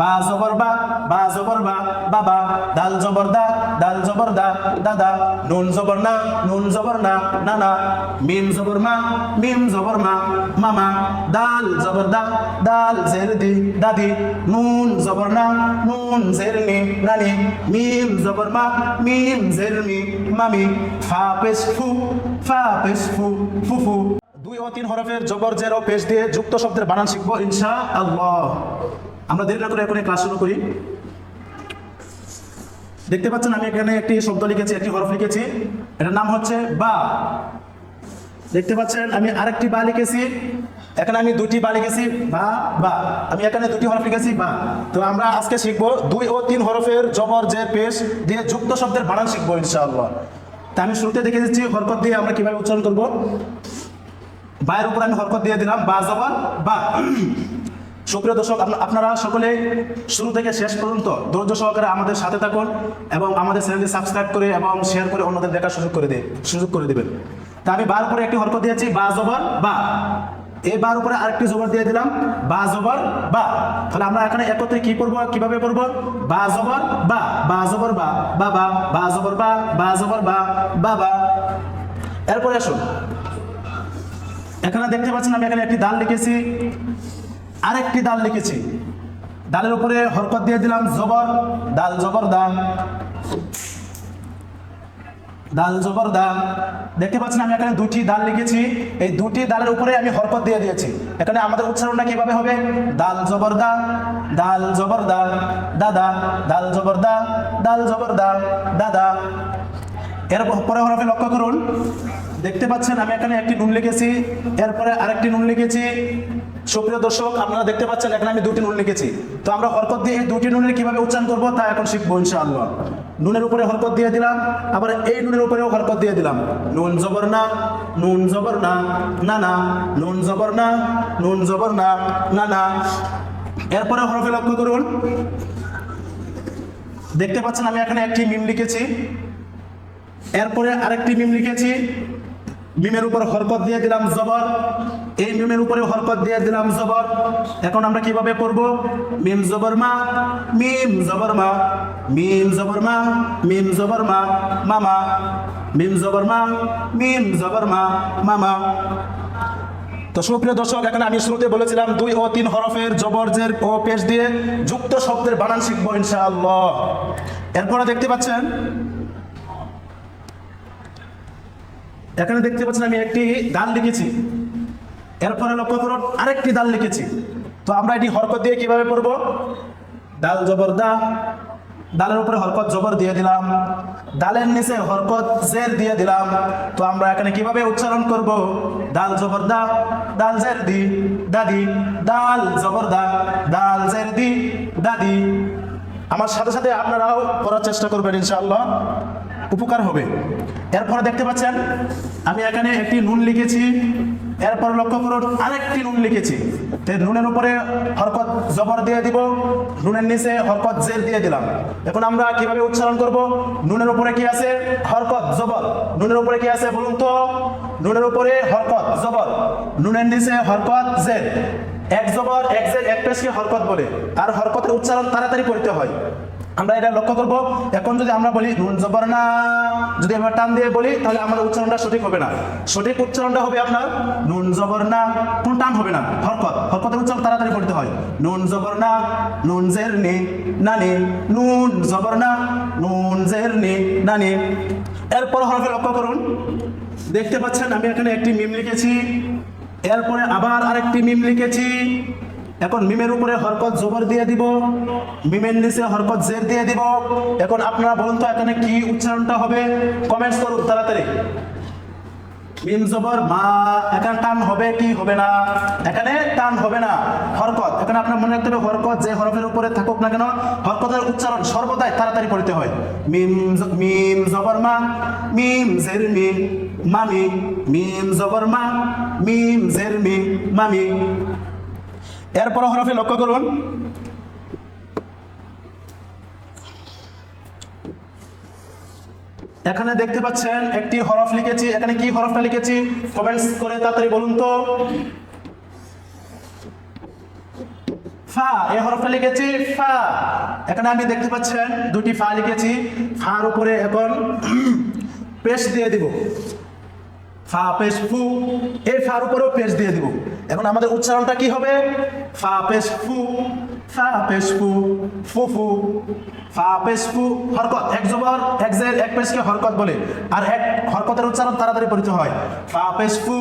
বা জবর বা বা জবর বা, বাবা, দাল জবর দা, দাল জবর দা, দাদা, নুন জবর না, নুন জবর না, নানা, মিম জবর মা, মিম জবর মা, মামা, দাল জবর দা, দাল জের দি দাদি, নুন জবর না, নুন জের নি নানি, মিম জবর মা, মিম জের মি মামি, ফা পেশ ফু, ফা পেশ ফু ফুফু দুই ও তিন হরফের জবর জের ও পেশ দিয়ে যুক্ত শব্দের বানান শিখব ইনশা আল্লাহ আমরা দেরি না করে এখন ক্লাস শুরু করি। দেখতে পাচ্ছেন আমি এখানে একটি শব্দ লিখেছি, একটি হরফ লিখেছি। এটার নাম হচ্ছে বা। দেখতে পাচ্ছেন, আমি আরেকটি বা লিখেছি। এখানে আমি দুটি বা লিখেছি, বা বা। আমি এখানে দুটি হরফ লিখেছি, বা। তো আমরা আজকে শিখব দুই ও তিন হরফের জবর যে পেশ দিয়ে যুক্ত শব্দের বানান শিখব, ইনশাআল্লাহ। তা আমি শুরুতে দেখে দিচ্ছি, হরকত দিয়ে আমরা কীভাবে উচ্চারণ করব। বায়ের উপর আমি হরকত দিয়ে দিলাম, বা জবর, বা। সুপ্রিয় দর্শক আপনারা সকলে শুরু থেকে শেষ পর্যন্ত ধৈর্য সহকারে আমাদের সাথে থাকুন এবং আমাদের চ্যানেলটি সাবস্ক্রাইব করে এবং শেয়ার করে অন্যদের দেখার সুযোগ করে দিয়ে সুযোগ করে দেবেন। তা আমি বার করে একটি হরকত দিয়েছি, বা জবর, বা। এই বার উপরে আরেকটি জবর দিয়ে দিলাম, বা জবর, বা। তাহলে আমরা এখানে একত্রে কি করব কীভাবে করব বা জবর, বা। বা জবর, বা। বাবা বা। জবর, বা। বা জবর, বা। বাবা এরপরে আসুন। এখানে দেখতে পাচ্ছেন আমি এখানে একটি দাল লিখেছি আরেকটি দাল লিখেছি। দালের উপরে হরকত দিয়ে দিলাম জবর, দাল জবর দা। দাল জবর দা। দেখতে পাচ্ছেন, আমি এখানে দুটি দাল লিখেছি। এই দুটি দালের উপরে আমি হরকত দিয়ে দিয়েছি। এখানে আমাদের উচ্চারণটা কীভাবে হবে? দাল জবর দা, দাল জবর দা, দাদা, দাল জবর দা, দাল জবর দা, দাদা। এর পরে হরফে লক্ষ্য করুন। দেখতে পাচ্ছেন, আমি এখানে একটি নুন লিখেছি। এরপরে আরেকটি নুন লিখেছি। সুপ্রিয় দর্শক, আপনারা দেখতে পাচ্ছেন, এখানে আমি দুটি নুন লিখেছি। তো আমরা হরকত দিয়ে এই দুটি নুনের কীভাবে উচ্চারণ করব তা এখন শিখব ইনশাআল্লাহ। নুনের উপরে হরকত দিয়ে দিলাম, আবার এই নুনের উপরেও হরকত দিয়ে দিলাম। নুন জবর না, নুন জবর না না না, নুন জবর না, নুন জবর না না না। এরপরে হরফে লক্ষ্য করুন। দেখতে পাচ্ছেন, আমি এখানে একটি মিম লিখেছি। এরপরে আরেকটি মিম লিখেছি। মিমের উপর হরকত দিয়ে দিলাম জবর। এই মিমের উপরে হরকত দিয়ে দিলাম জবর। এখন আমরা কীভাবে পড়ব? মিম জবর মা, মিম জবর মা, মিম জবর মা, মিম জবর মা, মামা। মিম জবর মা, মিম জবর মা, মামা। তো সুপ্রিয় দর্শক, এখানে আমি শুরুতে বলেছিলাম দুই ও তিন হরফের জবরজের ও পেশ দিয়ে যুক্ত শব্দের বানান শিখব ইনশাআল্লাহ। এরপরে দেখতে পাচ্ছেন এখানে দেখতে পাচ্ছেন আমি একটি দাল লিখেছি। এরপরে লক্ষ্য করুন, আরেকটি দাল লিখেছি। তো আমরা এটি হরকত দিয়ে কীভাবে পড়ব? দাল জবর দা। দালের উপরে হরকত জবর দিয়ে দিলাম। দালের নিচে হরকত জের দিয়ে দিলাম। তো আমরা এখানে কীভাবে উচ্চারণ করব? দাল জবর দা, দাল জের দি, দাদি, দাল জবর দা, দাল জের দি, দাদি। আমার সাথে সাথে আপনারাও করার চেষ্টা করবেন ইনশাআল্লাহ। উপকার হবে। এরপরে দেখতে পাচ্ছেন, আমি এখানে একটি নুন লিখেছি। এরপর লক্ষ্য করুন, আরেকটি নুন লিখেছি। নুনের উপরে হরকত জবর দিয়ে দিব, নুনের নিচে হরকত জের দিয়ে দিলাম। এখন আমরা কীভাবে উচ্চারণ করব? নুনের উপরে কি আছে? হরকত জবর। নুনের উপরে কি আছে বলুন তো? নুনের উপরে হরকত জবর। নুনের নিচে হরকত জের এক জবর, এক জের এক পেশকে হরকত বলে। আর হরকতের উচ্চারণ তাড়াতাড়ি করতে হয়। আমরা এটা লক্ষ্য করব। এখন যদি আমরা বলি, নুন জবর না, যদি আমরা টান দিয়ে বলি, তাহলে আমাদের উচ্চারণটা সঠিক হবে না। সঠিক উচ্চারণটা হবে আপনার, নুন জবর না, কোন টান হবে না, হরকত। হরকতের উচ্চারণ তাড়াতাড়ি করতে হয়। নুন জবর না, নুন জের নি নানি নুন জবর না, নুন জের নি নানি এরপর হরফে লক্ষ্য করুন। দেখতে পাচ্ছেন, আমি এখানে একটি মিম লিখেছি। এরপরে আবার আরেকটি মিম লিখেছি। এখন মিমের উপরে হরকত জবর দিয়ে দিব, মিমের নিচে হরকত জের দিয়ে দিব। এখন আপনারা বলুন তো এখানে কি উচ্চারণটা হবে? কমেন্টস করুন তাড়াতাড়ি। মিম জবর মা, এখানে টান হবে কি হবে না? এখানে টান হবে না, হরকত। এখানে আপনার মনে রাখতে হবে, হরকত যে হরফের উপরে থাকুক না কেন, হরকতের উচ্চারণ সর্বদাই তাড়াতাড়ি করতে হয়। মিম মিম জবর মা, মিম জের মিম মামি, মিম জবর মা, মিম জের মিম মামি। এরপর হরফে লক্ষ্য করুন। এখানে দেখতে পাচ্ছেন একটি হরফ লিখেছি। এখানে কি হরফটা লিখেছি? কমেন্টস করে তাড়াতাড়ি বলুন তো। ফা এই হরফটা লিখেছি ফা। এখানে আমি দেখতে পাচ্ছেন দুটি ফা লিখেছি। ফার উপরে এখন পেশ দিয়ে দিব। ফা পেশ ফু এই ফার উপরেও পেশ দিয়ে দিব। এখন আমাদের উচ্চারণটা কি হবে? ফা পেশ ফু, ফা পেশ ফু ফু ফু, ফা পেশ ফু, হরকত। এক জবর, এক জের, এক পেশকে হরকত বলে। আর এক হরকতের উচ্চারণ তাড়াতাড়ি পরিচয় হয়। ফা পেশ ফু,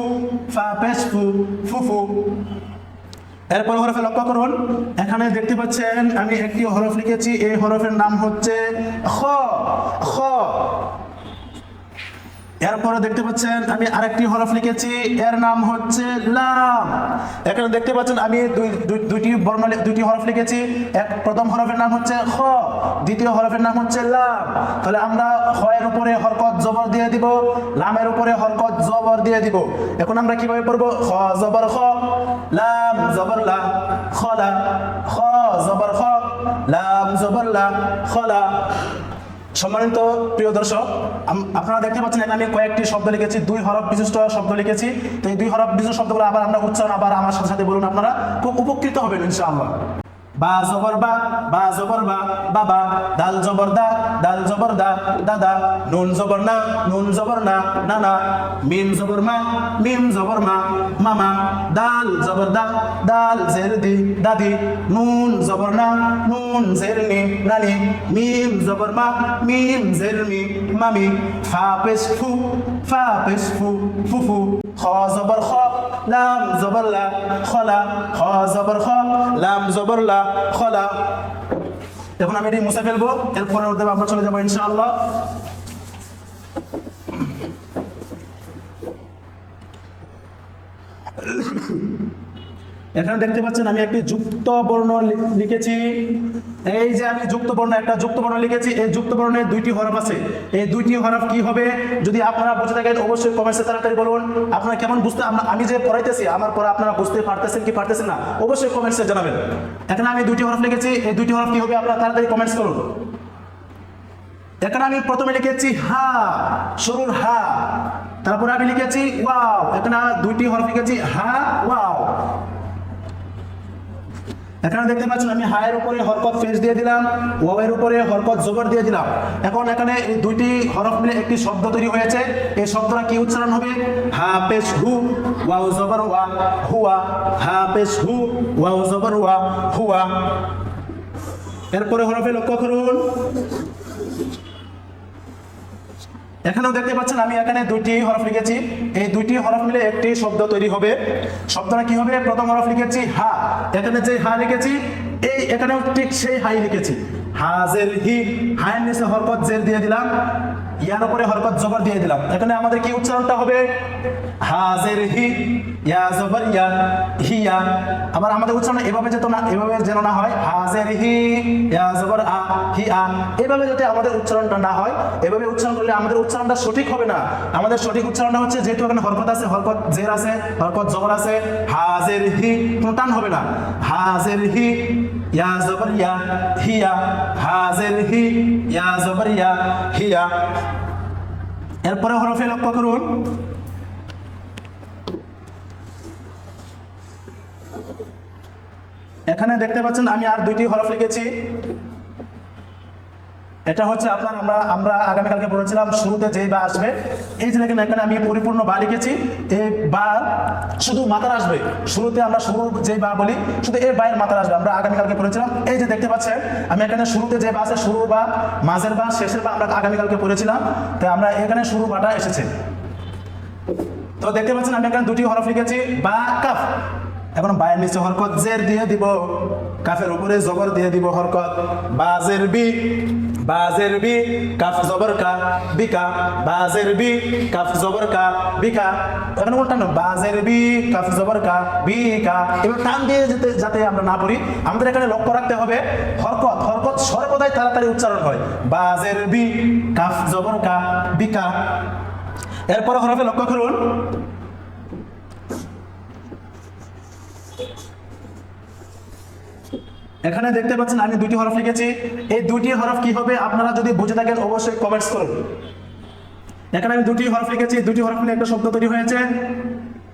ফা পেশ ফু ফু ফু। এরপর হরফে লক্ষ্য করুন। এখানে দেখতে পাচ্ছেন, আমি একটি হরফ লিখেছি। এই হরফের নাম হচ্ছে খ। খ। এরপরে দেখতে পাচ্ছেন আমি আরেকটি হরফ লিখেছি, এর নাম হচ্ছে লাম। এখানে দেখতে পাচ্ছেন আমি দুই, দুই- দুইটি বর্ণ দুইটি হরফ লিখেছি, এক প্রথম হরফের নাম হচ্ছে খ, দ্বিতীয় হরফের নাম হচ্ছে লাম। তাহলে আমরা খ এর উপরে হরকত জবর দিয়ে দিব, লামের উপরে হরকত জবর দিয়ে দিব। এখন আমরা কীভাবে পড়ব? খ জবর খ, লাম জবর লা খলা খ জবর খ, লাম জবর লা খলা সম্মানিত প্রিয় দর্শক আপনারা দেখতে পাচ্ছেন এখানে আমি কয়েকটি শব্দ লিখেছি, দুই হরফ বিশিষ্ট শব্দ লিখেছি। তো এই দুই হরফ বিশিষ্ট শব্দগুলো আবার আমরা উচ্চারণ আবার আমার সাথে সাথে বলুন আপনারা, খুব উপকৃত হবেন ইনশাআল্লাহ। বা জবর বা বা জবর বা বাবা দাল জবর দা দাল জবর দা দাদা নুন জবর না, নুন জবর না নানা মিম জবর মা, মিম জবর মা মামা দাল জবর দা দাল জের দি দাদি নুন জবর না, নুন জের নি নানি মিম জবর মা, মিম জের মি মামি ফা পেশ ফু, ফা পেশ ফু ফুফু এখন আমি এটি মুছে ফেলব এরপরে ওদের আমরা চলে যাব ইনশাআল্লাহ। এখানে দেখতে পাচ্ছেন আমি একটি যুক্ত বর্ণ লিখেছি। এই যে আমি যুক্ত বর্ণ একটা যুক্ত বর্ণ লিখেছি, এই যুক্ত বর্ণের দুইটি হরফ আছে। এই দুইটি হরফ কি হবে? যদি আপনারা বুঝে থাকেন, অবশ্যই কমেন্টসে তাড়াতাড়ি বলুন। আপনারা কেমন বুঝতে আমি যে পড়াইতেছি, আমার পরে আপনারা বুঝতে পারতেছেন কি পারতেছেন না? অবশ্যই কমেন্টসে জানাবেন। এখানে আমি দুইটি হরফ লিখেছি, এই দুইটি হরফ কি হবে? আপনারা তাড়াতাড়ি কমেন্টস করুন। এখানে আমি প্রথমে লিখেছি, হা, শুরুর হা। তারপরে আমি লিখেছি, ওয়াও। এখানে দুইটি হরফ লিখেছি, হা, ওয়াও। এখানে দেখতে পাচ্ছেন আমি হায়ের উপরে হরকত ফেস দিয়ে দিলাম ওয়াবের উপরে হরকত জোবর দিয়ে দিলাম। এখন এখানে এই দুইটি হরফ মিলে একটি শব্দ তৈরি হয়েছে। এই শব্দটা কি উচ্চারণ হবে? হা পেশ হু, ওয়াও জবর ওয়া হুয়া, হা পেশ হু ওয়া জবর ওয়া হুয়া। এরপরে হরফে লক্ষ্য করুন। এখানেও দেখতে পাচ্ছেন, আমি এখানে দুইটি হরফ লিখেছি। এই দুইটি হরফ মিলে একটি শব্দ তৈরি হবে। শব্দটা কি হবে? প্রথম হরফ লিখেছি, হা। এখানে যে হা লিখেছি, এই এখানেও ঠিক সেই হাই লিখেছি। হাজের হি, হায়ের নিচে হরকত জেল দিয়ে দিলাম। ইয়ার উপরে হরকত জবর দিয়ে দিলাম। এখানে আমাদের কি উচ্চারণটা হবে? হাজের হি ইয়া আবার আমাদের উচ্চারণ এভাবে না যেন না হয়। ইয়া হি যাতে আমাদের উচ্চারণটা না হয় উচ্চারণ করলে আমাদের উচ্চারণটা সঠিক হবে না। আমাদের সঠিক উচ্চারণটা হচ্ছে, যেহেতু এখানে আছে জের আছে জবর আছে হবে না। ইয়া ইয়া হিয়া এরপরে হরফে লক্ষ্য করুন। এখানে দেখতে পাচ্ছেন আমি আর দুইটি হরফ লিখেছি। এটা হচ্ছে আপনার, আমরা আমরা আগামীকালকে বলেছিলাম শুরুতে যেই বা আসবে। এই যে দেখেন, এখানে আমি পরিপূর্ণ বা লিখেছি। এই বা শুধু মাথার আসবে। শুরুতে আমরা শুরু যেই বা বলি, শুধু এই বায়ের মাথার আসবে, আমরা আগামীকালকে পড়েছিলাম এই যে দেখতে পাচ্ছেন, আমি এখানে শুরুতে যে বা আছে শুরু বা, মাঝের বা, শেষের বা আমরা আগামীকালকে পড়েছিলাম তো আমরা এখানে শুরু বাটা এসেছে। তো দেখতে পাচ্ছেন, আমি এখানে দুটি হরফ লিখেছি, বা, কাফ। এখন বায়ের নিচে হরকত জের দিয়ে দিব, কাফের উপরে জবর দিয়ে দিব হরকত। বাজের বি বাজের বি, কাফ জবর কা, বিকা। বাজের বি, কাফ জবর কা, বিকা। এখন উল্টানো, বাজের বি, কাফ জবর কা, বিকা। এবার টান দিয়ে যেতে, যাতে আমরা না পড়ি, আমাদের এখানে লক্ষ্য রাখতে হবে, হরকত হরকত সর্বদাই তাড়াতাড়ি উচ্চারণ হয়। বাজের বি, কাফ জবর কা, বিকা। এরপর হরফে লক্ষ্য করুন। এখানে দেখতে পাচ্ছেন আমি দুটি হরফ লিখেছি। এই দুটি হরফ কি হবে আপনারা যদি বুঝে থাকেন অবশ্যই কমেন্টস করুন। এখানে আমি দুটি হরফ লিখেছি, দুটি হরফ নিয়ে একটা শব্দ তৈরি হয়েছে।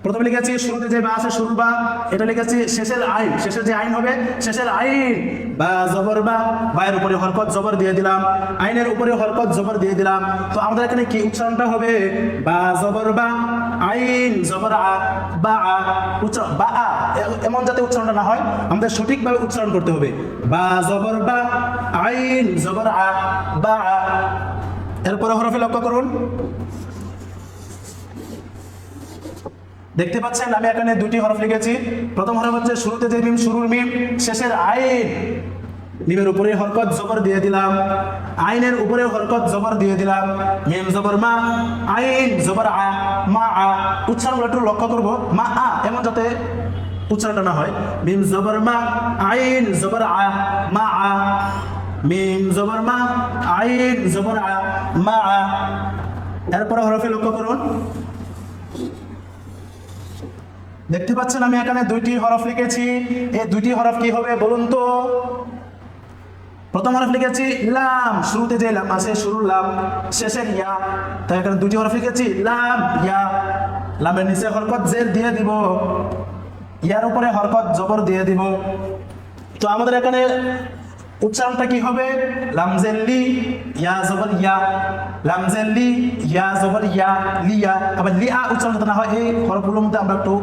প্রথমে লিখেছি, শুরুতে যে বা আছে শুরু বা এটা লিখেছি, শেষের আইন। শেষের যে আইন হবে, শেষের আইন। বা, জবর বা বায়ের উপরে হরকত জবর দিয়ে দিলাম। আইনের উপরে হরকত জবর দিয়ে দিলাম। তো আমাদের এখানে কি উচ্চারণটা হবে? বা, জবর বা, আইন, জবর আ, বা আ, উচ্চারণ, বা আ, এমন যাতে উচ্চারণটা না হয়, আমাদের সঠিকভাবে উচ্চারণ করতে হবে। বা, জবর বা, আইন, জবর আ, বা আ। এরপরে হরফে লক্ষ্য করুন। দেখতে পাচ্ছেন, আমি এখানে দুটি হরফ লিখেছি। প্রথম হরফ হচ্ছে শুরুতে যে মিম, শুরুর মিম, শেষের আইন। মিমের উপরে হরকত, জবর দিয়ে দিলাম। আইনের উপরে হরকত, জবর দিয়ে দিলাম। মিম, জবর, মা, আইন, জবর, আ, মা, আ। উচ্চারণগুলো একটু লক্ষ্য করব। মা, আ, এমন যাতে উচ্চারণটা না হয়। মিম, জবর, মা, আইন, জবর, আ, মা, আ। মিম, জবর, মা, আইন, জবর, আ, মা, আ। এরপরে হরফে লক্ষ্য করুন। দেখতে পাচ্ছেন আমি এখানে দুইটি হরফ লিখেছি। এই দুইটি হরফ কি হবে বলুন তো? প্রথম হরফ লিখেছি লাম, শুরুতে যে লাম আছে, শুরুর লাম, শেষের ইয়া। তাই এখানে দুটি হরফ লিখেছি লাম, ইয়া। লামের নিচে হরকত জের দিয়ে দিব। ইয়ার উপরে হরকত জবর দিয়ে দিব। তো আমাদের এখানে উচ্চারণটা কি হবে? লামজেল্লি ইয়া জবর ইয়া। লামজেল্লি ইয়া জবর ইয়া লিয়া আবার লিয়া উচ্চারণ না হয়, এই হরফগুলোর মধ্যে আমরা একটু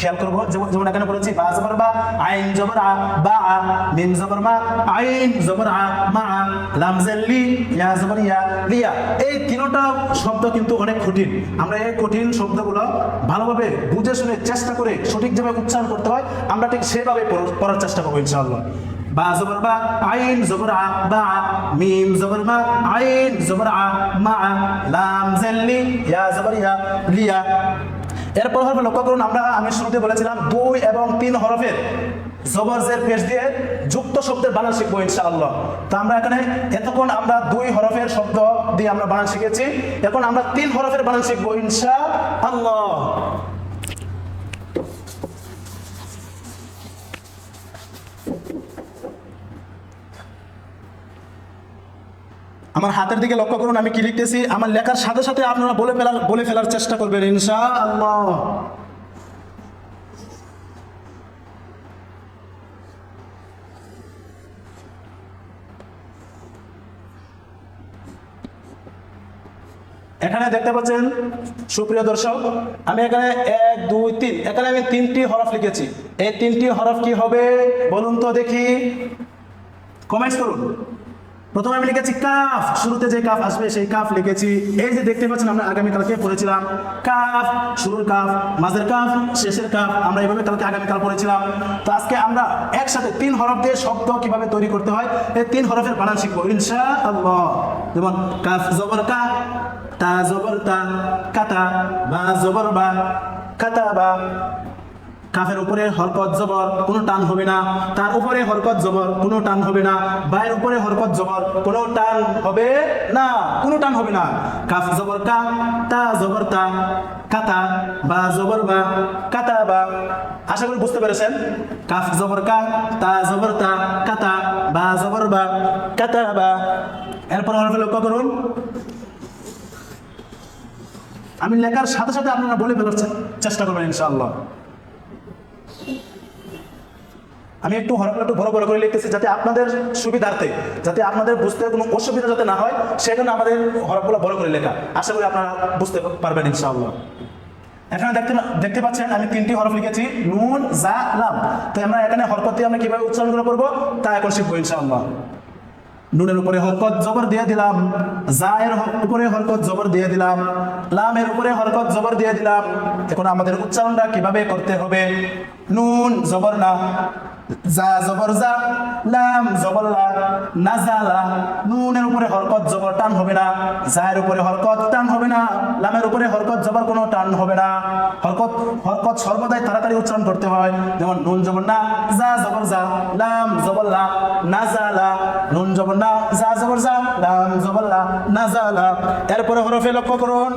খেয়াল করব। যেমন এখানে বলেছি বা জবর বা আইন জবর আ বা আ, মিম জবর মা, আইন জবর আ মা আ লামজেল্লি ইয়া জবর ইয়া লিয়া। এই তিনটা শব্দ কিন্তু অনেক কঠিন। আমরা এই কঠিন শব্দগুলো ভালোভাবে বুঝে শুনে চেষ্টা করে সঠিক যেভাবে উচ্চারণ করতে হয়। আমরা ঠিক সেভাবে পড়- পড়ার চেষ্টা করব ইনশাআল্লাহ। বা জবর বা আইন জবর আ বা মিম জবর মা, আইন জবর আ মা, লাম জেল্লি ইয়া জবর ইয়া লিয়া। এরপর হরফে লক্ষ্য করুন, আমরা, আমি শুরুতে বলেছিলাম দুই এবং তিন হরফের জবর জের পেশ দিয়ে যুক্ত শব্দের বানান শিখব ইনশাআল্লাহ। তা আমরা এখানে এতক্ষণ আমরা দুই হরফের শব্দ দিয়ে আমরা বানান শিখেছি, এখন আমরা তিন হরফের বানান শিখব ইনশা আল্লাহ আমার হাতের দিকে লক্ষ্য করুন, আমি কি লিখতেছি? আমার লেখার সাথে সাথে আপনারা বলে ফেলার বলে ফেলার চেষ্টা করবেন ইনশা আল্লাহ এখানে দেখতে পাচ্ছেন, সুপ্রিয় দর্শক, আমি এখানে এক, দুই, তিন, এখানে আমি তিনটি হরফ লিখেছি। এই তিনটি হরফ কি হবে? বলুন তো দেখি। কমেন্টস করুন। প্রথমে আমি লিখেছি কাফ। শুরুতে যে কাফ আসবে, সেই কাফ লিখেছি। এই যে দেখতে পাচ্ছেন, আমরা আগামীকালকে পড়েছিলাম কাফ, শুরুর কাফ, মাঝের কাফ, শেষের কাফ, আমরা এইভাবে কালকে আগামীকাল পড়েছিলাম। তো আজকে আমরা একসাথে তিন হরফ দিয়ে শব্দ কীভাবে তৈরি করতে হয়, এই তিন হরফের বানান শিখব। ইনশা আল্লাহ যেমন কাফ জবর কা, তা জবর তা কাতা বা জবর বা কাতা বা কাফের উপরে হরকত জবর কোনো টান হবে না, তার উপরে হরকত জবর কোনো টান হবে না, বায়ের উপরে হরকত জবর কোনো টান হবে না, কোনো টান হবে না। কাফ জবর কা, তা জবর তা, কাতা বা জবর বা, কাতা বা। আশা করি বুঝতে পেরেছেন? কাফ জবর কা, তা জবর তা, কাতা বা জবর বা, কাতা বা। এরপর হরফে লক্ষ্য করুন। আমি লেখার সাথে সাথে আপনারা বলে ফেলার চেষ্টা করবেন ইনশাআল্লাহ। আমি একটু হরফগুলো একটু বড় বড় করে লিখতেছি যাতে আপনাদের সুবিধার্থে, যাতে আপনাদের বুঝতে কোনো অসুবিধা যাতে না হয়, সেজন্য আমাদের হরফগুলো বড় করে লেখা। আশা করি আপনারা বুঝতে পারবেন ইনশাআল্লাহ। এখানে দেখতে দেখতে পাচ্ছেন, আমি তিনটি হরফ লিখেছি, নুন, জা, লাম। তো আমরা এখানে হরকত আমরা কীভাবে উচ্চারণ করে পড়ব? তা এখন শিখব ইনশাআল্লাহ। নুনের উপরে হরকত জবর দিয়ে দিলাম, জায়ের উপরে হরকত জবর দিয়ে দিলাম, লামের উপরে হরকত জবর দিয়ে দিলাম। এখন আমাদের উচ্চারণটা কীভাবে করতে হবে? নুন জবর না জা জবর যা, লাম জবর লা নাজালা নুনের উপরে হরকত জবর টান হবে না জায়ের উপরে হরকত টান হবে না, লামের উপরে হরকত জবর কোনো টান হবে না। হরকত হরকত সর্বদাই তাড়াতাড়ি উচ্চারণ করতে হয়। যেমন নুন জবর না, যা জবর যা, লাম জবর লা নাজালা নুন জবর না, যা জবর যা, লাম জবর লা নাজালা এরপরে হরফে লক্ষ্য করুন।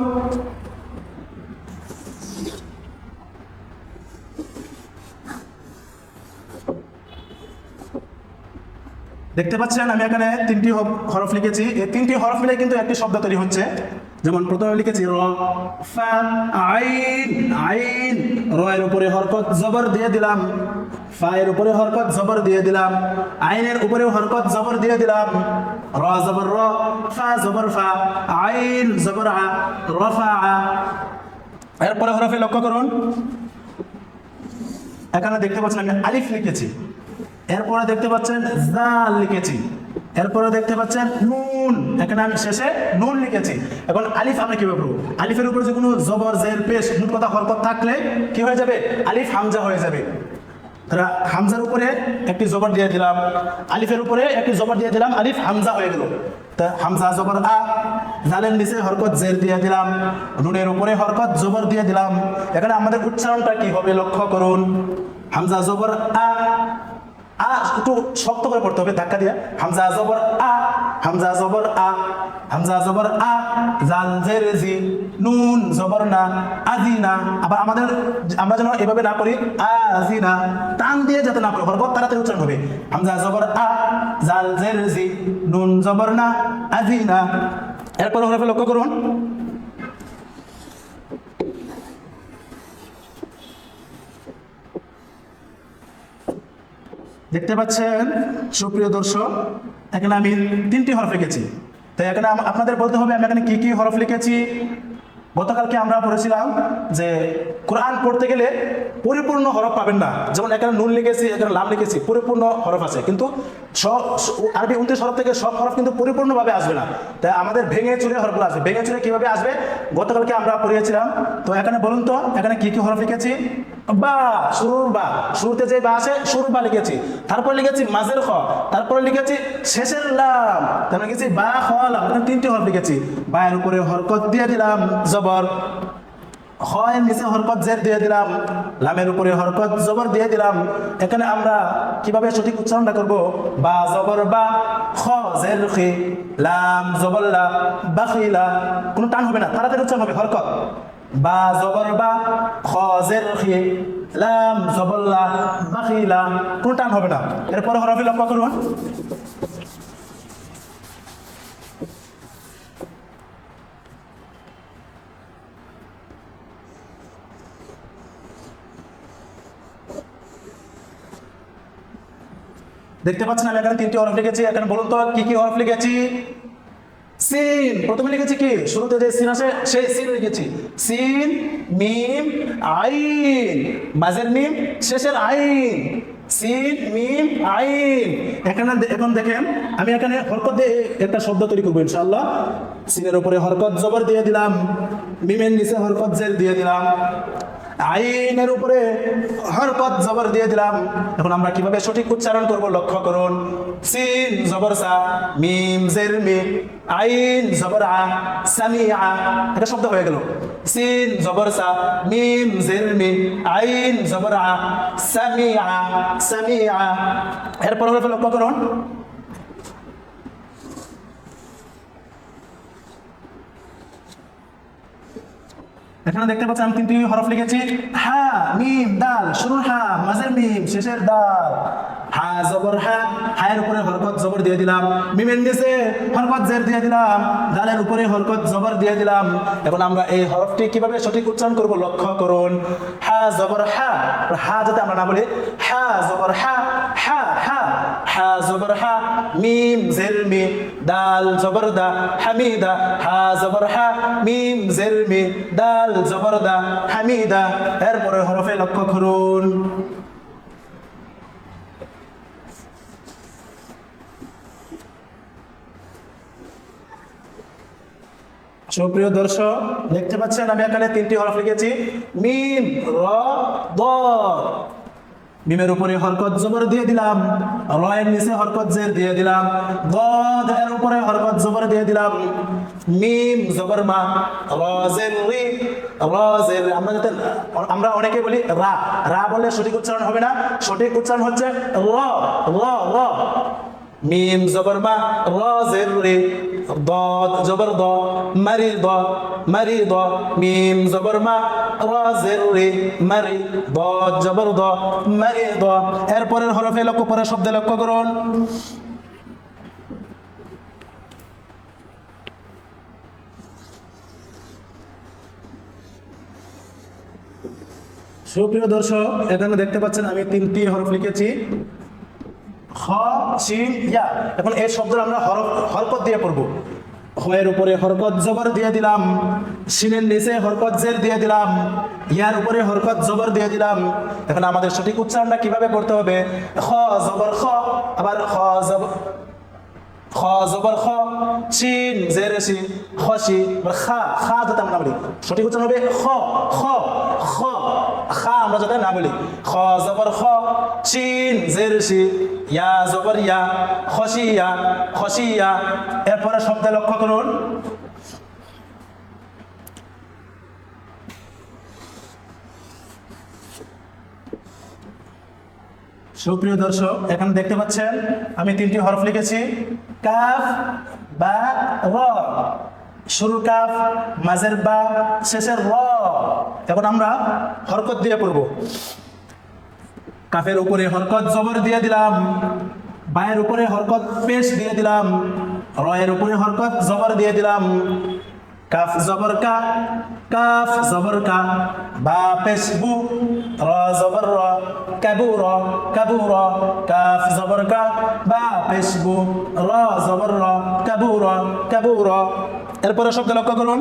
দেখতে পাচ্ছেন, আমি এখানে তিনটি হরফ লিখেছি। এই তিনটি হরফ মিলে কিন্তু একটি শব্দ তৈরি হচ্ছে। যেমন প্রথমে লিখেছি র, ফা, আইন আইন। র এর উপরে হরকত, জবর দিয়ে দিলাম। ফা এর উপরে হরকত, জবর দিয়ে দিলাম। আইনের উপরে হরকত, জবর দিয়ে দিলাম। র, জবর র, ফা, জবর ফা। আইন, জবর আ রফা আ। এরপরে হরফে লক্ষ্য করুন। এখানে দেখতে পাচ্ছেন, আমি আলিফ লিখেছি। এরপরে দেখতে পাচ্ছেন জাল লিখেছি। এরপরে দেখতে পাচ্ছেন নুন। এখানে আমি শেষে নুন লিখেছি। এখন আলিফ আমরা কীভাবে পড়ব? আলিফের উপরে যে কোনো জবর, জের, পেশ, নুন কথা হরকত থাকলে কি হয়ে যাবে? আলিফ হামজা হয়ে যাবে। তারা হামজার উপরে একটি জবর দিয়ে দিলাম। আলিফের উপরে একটি জবর দিয়ে দিলাম। আলিফ হামজা হয়ে গেল। তা হামজা জবর আ, জালের নিচে হরকত জের দিয়ে দিলাম। নুনের উপরে হরকত জবর দিয়ে দিলাম। এখানে আমাদের উচ্চারণটা কি হবে লক্ষ্য করুন। হামজা জবর আ আ, একটু শক্ত করে পড়তে হবে, ধাক্কা দিয়ে। হামজা জবর আ, হামজা জবর আ, হামজা জবর আ, জাল জের জি, নুন জবর না আজিনা আবার আমাদের আমরা যেন এভাবে না করি আজিনা টান দিয়ে যাতে না করি হরকত তাড়াতাড়ি উচ্চারণ হবে। হামজা জবর আ, জাল জের জি, নুন জবর না আজিনা এরপর হরফে লক্ষ্য করুন। দেখতে পাচ্ছেন? সুপ্রিয় দর্শক, এখানে আমি তিনটি হরফ লিখেছি। তাই এখানে আপনাদের বলতে হবে, আমি এখানে কি কি হরফ লিখেছি? গতকালকে আমরা পড়েছিলাম যে, কোরআন পড়তে গেলে পরিপূর্ণ হরফ পাবেন না। যেমন এখানে নুন লিখেছি, এখানে লাম লিখেছি, পরিপূর্ণ হরফ আছে। কিন্তু সব আরবি উনত্রিশ হরফ থেকে সব হরফ কিন্তু পরিপূর্ণভাবে আসবে না। তাই আমাদের ভেঙে চুরে হরফগুলো আসবে। ভেঙে চুরে কীভাবে আসবে? গতকালকে আমরা পড়িয়েছিলাম। তো এখানে বলুন তো, এখানে কি কি হরফ লিখেছি? বা শুরুর বা। শুরুতে যে বা আছে শুরুর বা লিখেছি। তারপর লিখেছি মাঝের খ। তারপরে লিখেছি শেষের লাম। তারপরে লিখেছি বা, খ, লাম। তিনটি হরফ লিখেছি। বায়ের উপরে হরকত দিয়ে দিলাম, জবর। হয় নিচে হরকত জের দিয়ে দিলাম, লামের উপরে হরকত, জবর দিয়ে দিলাম। এখানে আমরা কীভাবে সঠিক উচ্চারণটা করব? বা, জবর বা, খ, জের, খি, লাম, জবর, লা বাখিলা কোনো টান হবে না, তাড়াতাড়ি উচ্চারণ হবে, হরকত। বা, জবর বা, খ, জের, খি, লাম লা বাখিলা কোনো টান হবে না। এরপরে হরফে লক্ষ্য করুন। দেখতে পাচ্ছেন আমি এখানে তিনটি হরফ লিখেছি। এখানে বলুন তো, কি কি হরফ লিখেছি? সিন, প্রথমে লিখেছি কি? শুরুতে যে সিন আছে সেই সিন লিখেছি। সিন, মিম, আইন। মাঝের মিম, শেষের আইন। সিন, মিম, আইন। এখানে এখন দেখেন, আমি এখানে হরকত দিয়ে একটা শব্দ তৈরি করব, ইনশাআল্লাহ। সিনের উপরে হরকত জবর দিয়ে দিলাম, মিমের নিচে হরকত জেল দিয়ে দিলাম। আইনের উপরে হরকত জবর দিয়ে দিলাম। এখন আমরা কীভাবে সঠিক উচ্চারণ করব লক্ষ্য করুন। সিন জবর সা, মিম, জের মিম আইন জবর আ, সামি এটা শব্দ হয়ে গেল। সিন জবর সা, মিম, জের মিম আইন জবর আ, সামি আ সামি আ। এরপর লক্ষ্য করুন। এখানে দেখতে পাচ্ছেন আমি তিনটি হরফ লিখেছি। হা, মিম, দাল শুরুর হা, মাঝের মিম, শেষের দাল। হা, জবর, হা, হায়ের উপরে হরকত, জবর দিয়ে দিলাম। মিমের নিচে হরকত, জের দিয়ে দিলাম। দালের উপরে হরকত, জবর দিয়ে দিলাম। এখন আমরা এই হরফটি কীভাবে সঠিক উচ্চারণ করব লক্ষ্য করুন। হা, জবর, হা। হা, যাতে আমরা না বলি, হা, জবর, হা হা হা। হা, জবর হা, মিম, জের মিম দাল, জবর দা, হামিদা, হা, জবর হা, মিম, জের মিম দাল, জবর দা, হামিদা। এরপরে হরফে লক্ষ্য করুন। সুপ্রিয় দর্শক, দেখতে পাচ্ছেন, আমি এখানে তিনটি হরফ লিখেছি। মিম, র, দ মিমের উপরে হরকত জবর দিয়ে দিলাম, রয়ের নিচে হরকত জের দিয়ে দিলাম দদ এর উপরে হরকত জবর দিয়ে দিলাম। মিম, জবর মা, রজের রি, রজের, আমরা যাতে, আমরা অনেকে বলি রা রা বলে সঠিক উচ্চারণ হবে না, সঠিক উচ্চারণ হচ্ছে র র র। মিম, জবর মা র জের রে ضاد زبر ضا مريضة مريضة ميم زبر ما را زر রে, মারি ضاد জবর দ مريضة এরপরের হরফে লক্ষ্য পরে শব্দে লক্ষ্য করুন। সুপ্রিয় দর্শক, এখানে দেখতে পাচ্ছেন আমি তিনটি হরফ লিখেছি। খ শিন ইয়া। এখন এই শব্দ আমরা হরফ, হরকত দিয়ে পড়ব। হয়ের উপরে হরকত জবর দিয়ে দিলাম, সিনের নিচে হরকত জের দিয়ে দিলাম, ইয়ার উপরে হরকত জবর দিয়ে দিলাম। এখন আমাদের সঠিক উচ্চারণটা কীভাবে করতে হবে? খ, জবর, খ। আবার খ জবর খ জবর খ চিন জের সি খসি খা খা যাতে আমরা বলি সঠিক উচ্চারণ হবে খ খ খ খা আমরা যাতে না বলি খ জবর খ চিন জের সি ইয়া জবর ইয়া খসিয়া খসিয়া এরপরে শব্দ লক্ষ্য করুন। সুপ্রিয় দর্শক, এখানে দেখতে পাচ্ছেন, আমি তিনটি হরফ লিখেছি। কাফ, বা, র। শুরু কাফ, মাঝের বা, শেষের র। এখন আমরা হরকত দিয়ে পড়ব। কাফের উপরে হরকত জবর দিয়ে দিলাম, বায়ের উপরে হরকত পেশ দিয়ে দিলাম, রয়ের উপরে হরকত জবর দিয়ে দিলাম। কাফ জবর কা, কাফ জবর কা, বা পেশ বু, র জবর র কাবু র কাবু র, কাফ জবর কা, বা পেশ বু, র জবর র কাবু র কাবু র। এরপরে শব্দ লক্ষ্য করুন।